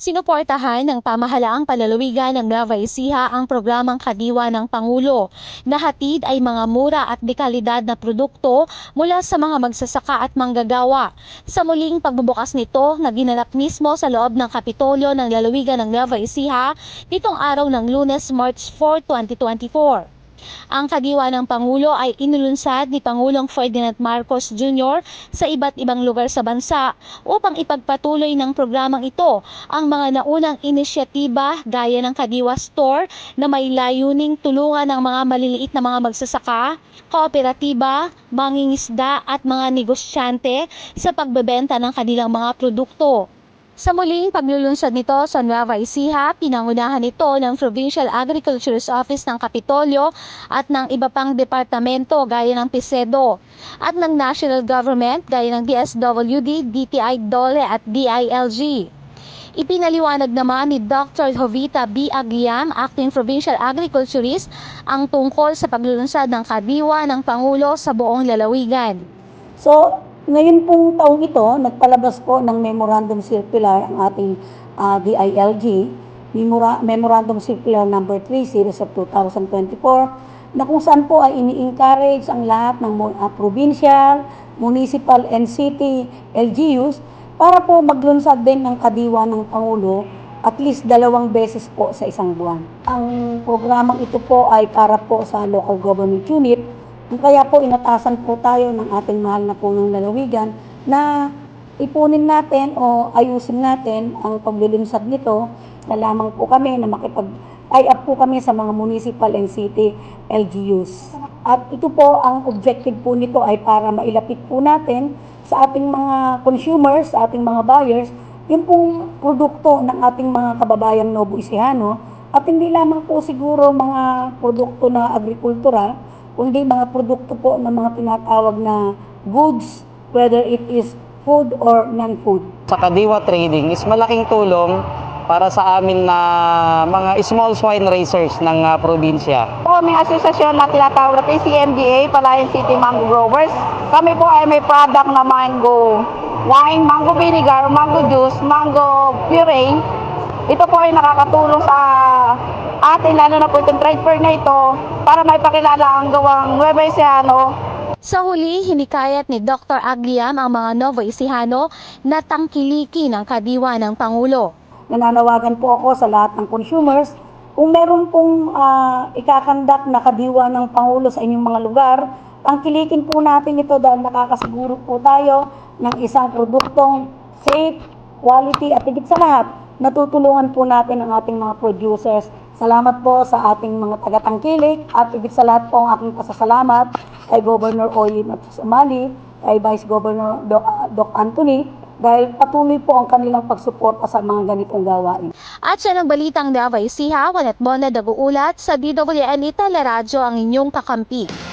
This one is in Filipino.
Sinuportahan ng pamahalaang palalawigan ng Nueva Ecija ang programang Kadiwa ng Pangulo na hatid ay mga mura at dekalidad na produkto mula sa mga magsasaka at manggagawa. Sa muling pagbubukas nito na ginanap mismo sa loob ng Kapitolyo ng lalawigan ng Nueva Ecija nitong araw ng lunes March 4, 2024. Ang kadiwa ng Pangulo ay inulunsad ni Pangulong Ferdinand Marcos Jr. sa iba't ibang lugar sa bansa upang ipagpatuloy ng programang ito ang mga naunang inisyatiba gaya ng Kadiwa Store na may layuning tulungan ng mga maliliit na mga magsasaka, kooperatiba, mangingisda at mga negosyante sa pagbebenta ng kanilang mga produkto. Sa muling paglulunsad nito sa Nueva Ecija, pinangunahan ito ng Provincial Agriculture's Office ng Kapitolyo at ng iba pang departamento gaya ng PISEDO at ng National Government gaya ng DSWD, DTI DOLE at DILG. Ipinaliwanag naman ni Dr. Jovita B. Agliam, Acting Provincial Agriculturist, ang tungkol sa paglulunsad ng kadiwa ng Pangulo sa buong lalawigan. So, ngayon pong taong ito, nagpalabas po ng Memorandum Circular ang ating ah, DILG, Memora- Memorandum Circular number 3 series of 2024, na kung saan po ay ini-encourage ang lahat ng ah, provincial, municipal and city LGUs para po maglunsad din ng kadiwa ng Pangulo at least dalawang beses po sa isang buwan. Ang programang ito po ay para po sa local government unit kaya po inatasan po tayo ng ating mahal na punong lalawigan na ipunin natin o ayusin natin ang paglulunsad nito na lamang po kami na makipag tie up po kami sa mga municipal and city LGUs. At ito po, ang objective po nito ay para mailapit po natin sa ating mga consumers, sa ating mga buyers, yung pong produkto ng ating mga kababayang Novo Ecijano at hindi lamang po siguro mga produkto na agrikultura, kundi mga produkto po ng mga tinatawag na goods, whether it is food or non-food. sa Kadiwa Trading is malaking tulong para sa amin na mga small swine raisers ng ah, probinsya. po aming asosasyon na tinatawag na PCMGA, Palayan City Mango Growers. Kami po ay may product na mango wine, mango vinegar, mango juice, mango puree. Ito po ay nakakatulong sa atin, lalo na po itong trade fair na ito, para maipakilala ang gawang Nueva Ecijano Sa huli, hinikayat ni Dr. Agliam ang mga Novo Ecijano na tangkilikin ang kadiwa ng Pangulo. Nananawagan po ako sa lahat ng consumers, kung meron pong ah, ikakandak na kadiwa ng Pangulo sa inyong mga lugar, tangkilikin po natin ito dahil nakakasiguro po tayo ng isang produktong safe, quality at higit sa lahat, natutulungan po natin ang ating mga producers. Salamat po sa ating mga tagatangkilik at higit sa lahat po ang aking pasasalamat kay Governor Oy Matsusumali, kay Vice Governor Doc, Doc Anthony, dahil patuloy po ang kanilang pagsuporta sa mga ganitong gawain. At siya ng balitang Nueva Ecija, Walat Bona Daguulat sa DWN Itala Radyo ang inyong kakampi.